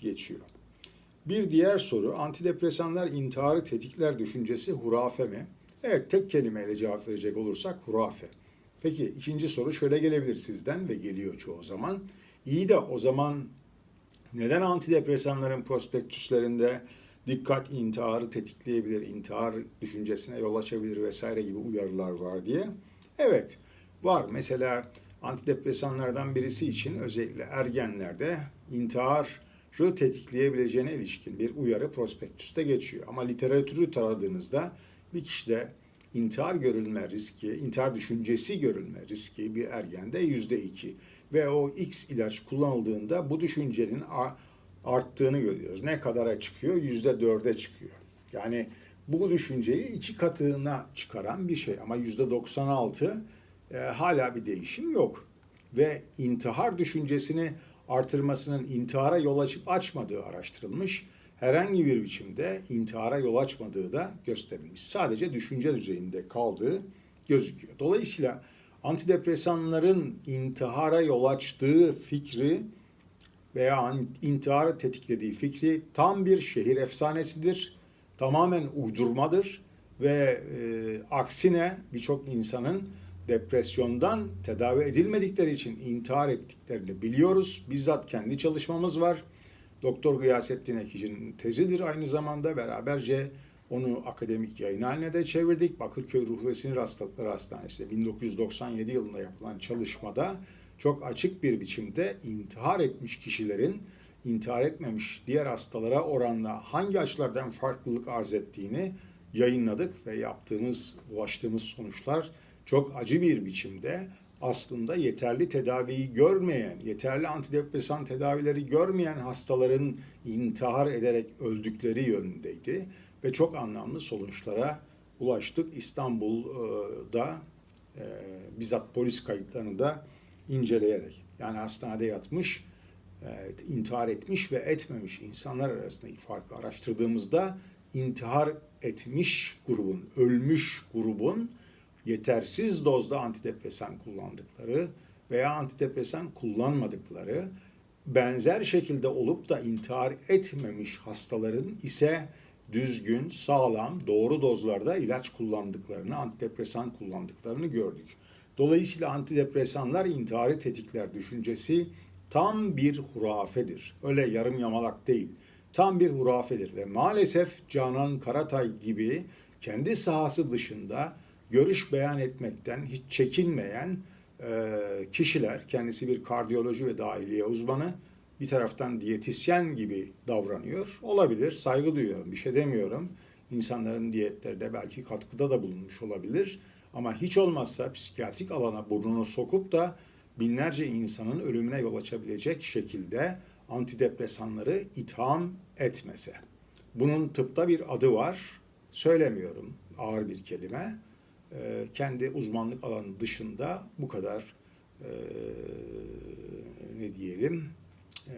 geçiyor. Bir diğer soru, antidepresanlar intiharı tetikler düşüncesi hurafe mi? Evet, tek kelimeyle cevap verecek olursak hurafe. Peki ikinci soru şöyle gelebilir sizden ve geliyor çoğu zaman. İyi de o zaman neden antidepresanların prospektüslerinde dikkat intiharı tetikleyebilir, intihar düşüncesine yol açabilir vesaire gibi uyarılar var diye? Evet, var. Mesela antidepresanlardan birisi için özellikle ergenlerde intiharı tetikleyebileceğine ilişkin bir uyarı prospektüste geçiyor. Ama literatürü taradığınızda bir kişide intihar görülme riski, intihar düşüncesi görülme riski bir ergende yüzde iki. Ve o X ilaç kullanıldığında bu düşüncenin arttığını görüyoruz. Ne kadara çıkıyor? Yüzde dörde çıkıyor. Yani bu düşünceyi iki katına çıkaran bir şey. Ama yüzde 96 e, hala bir değişim yok. Ve intihar düşüncesini artırmasının intihara yol açıp açmadığı araştırılmış. Herhangi bir biçimde intihara yol açmadığı da gösterilmiş. Sadece düşünce düzeyinde kaldığı gözüküyor. Dolayısıyla antidepresanların intihara yol açtığı fikri veya intiharı tetiklediği fikri tam bir şehir efsanesidir. Tamamen uydurmadır ve e, aksine birçok insanın depresyondan tedavi edilmedikleri için intihar ettiklerini biliyoruz. Bizzat kendi çalışmamız var. Doktor Gıyasettin Ekici'nin tezidir aynı zamanda beraberce onu akademik yayın haline de çevirdik. Bakırköy Ruh ve Sinir Hastalıkları Hastanesi'nde 1997 yılında yapılan çalışmada çok açık bir biçimde intihar etmiş kişilerin intihar etmemiş diğer hastalara oranla hangi açılardan farklılık arz ettiğini yayınladık ve yaptığımız, ulaştığımız sonuçlar çok acı bir biçimde aslında yeterli tedaviyi görmeyen, yeterli antidepresan tedavileri görmeyen hastaların intihar ederek öldükleri yönündeydi ve çok anlamlı sonuçlara ulaştık. İstanbul'da e, bizzat polis kayıtlarını da inceleyerek. Yani hastanede yatmış, e, intihar etmiş ve etmemiş insanlar arasındaki farkı araştırdığımızda intihar etmiş grubun, ölmüş grubun yetersiz dozda antidepresan kullandıkları veya antidepresan kullanmadıkları benzer şekilde olup da intihar etmemiş hastaların ise düzgün, sağlam, doğru dozlarda ilaç kullandıklarını, antidepresan kullandıklarını gördük. Dolayısıyla antidepresanlar intiharı tetikler düşüncesi tam bir hurafedir. Öyle yarım yamalak değil. Tam bir hurafedir ve maalesef Canan Karatay gibi kendi sahası dışında görüş beyan etmekten hiç çekinmeyen e, kişiler, kendisi bir kardiyoloji ve dahiliye uzmanı, bir taraftan diyetisyen gibi davranıyor. Olabilir, saygı duyuyorum, bir şey demiyorum. İnsanların diyetlerinde belki katkıda da bulunmuş olabilir. Ama hiç olmazsa psikiyatrik alana burnunu sokup da binlerce insanın ölümüne yol açabilecek şekilde antidepresanları itham etmese. Bunun tıpta bir adı var. Söylemiyorum ağır bir kelime. Ee, kendi uzmanlık alanı dışında bu kadar e, ne diyelim e,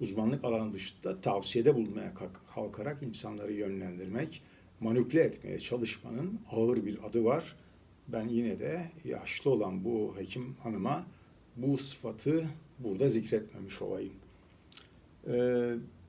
uzmanlık alanı dışında tavsiyede bulunmaya kalkarak insanları yönlendirmek, manipüle etmeye çalışmanın ağır bir adı var. Ben yine de yaşlı olan bu hekim hanıma bu sıfatı burada zikretmemiş olayım. Ee,